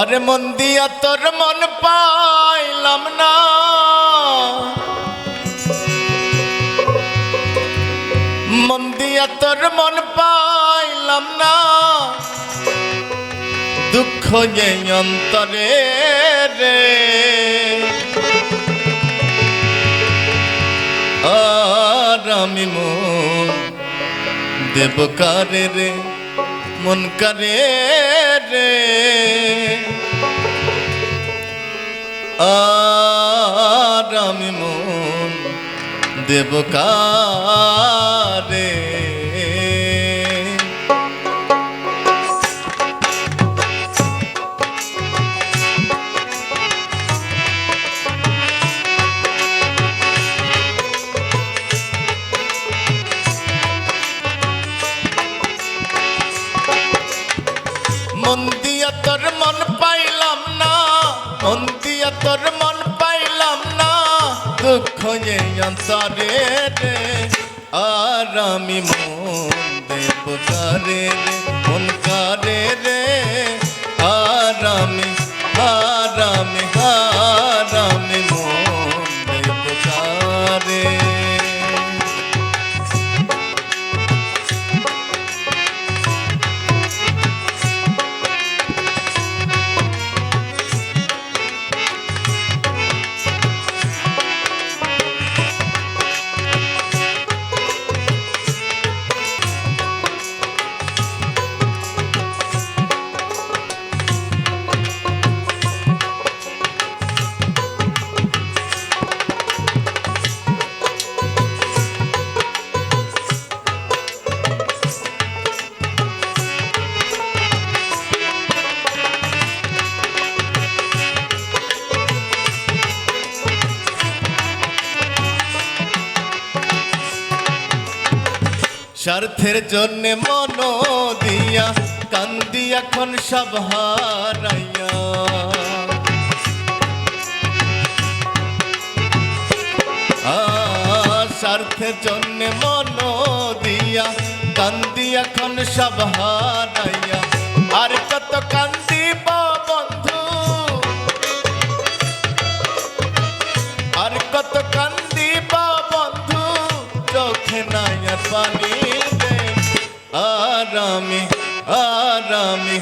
আরে মন দিয়া তোর মন পাইলাম না। মন দিয়া তোর মন পাইলাম না। দুঃখ যে অন্তরে রে। আর আমি মন দেব কারে রে? মন কারে রে? আর আমি মন দেব দুঃখ অন্তরে রে আর আমি মন দেব কারে রে, মন রে। আর আমি আর আমি, আর স্বার্থের জন্য মন দিয়া কান্দি এখন সব হারাইয়া। স্বার্থের জন্য মন দিয়া কান্দি এখন সব হারাইয়া। আর কত কান্দিব বন্ধু? আর কত কান্দিব বন্ধু? চোখে নাই পানি। আর আমি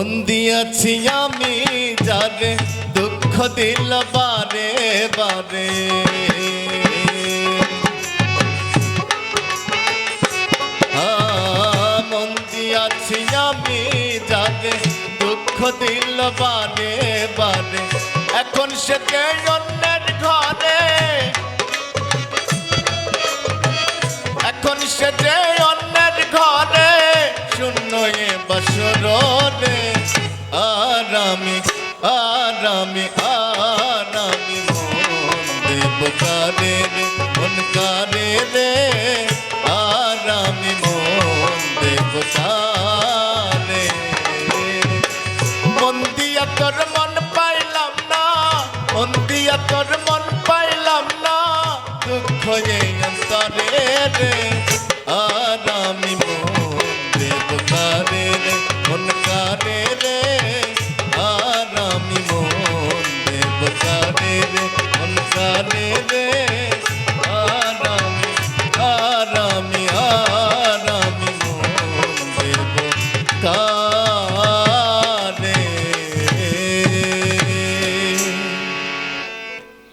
মন দিয়াছি আমি যারে, দুঃখ দিল বারে বারে। মন দিয়াছি আমি যারে, দুঃখ দিল বারে বারে। এখন সে অন্যের ঘরে? আমি আর মন দেব রে। মন মন পাইলাম না, মন দিয়া মন পাইলাম না। দুঃখ রে আর আমি মন দেব কারে রে।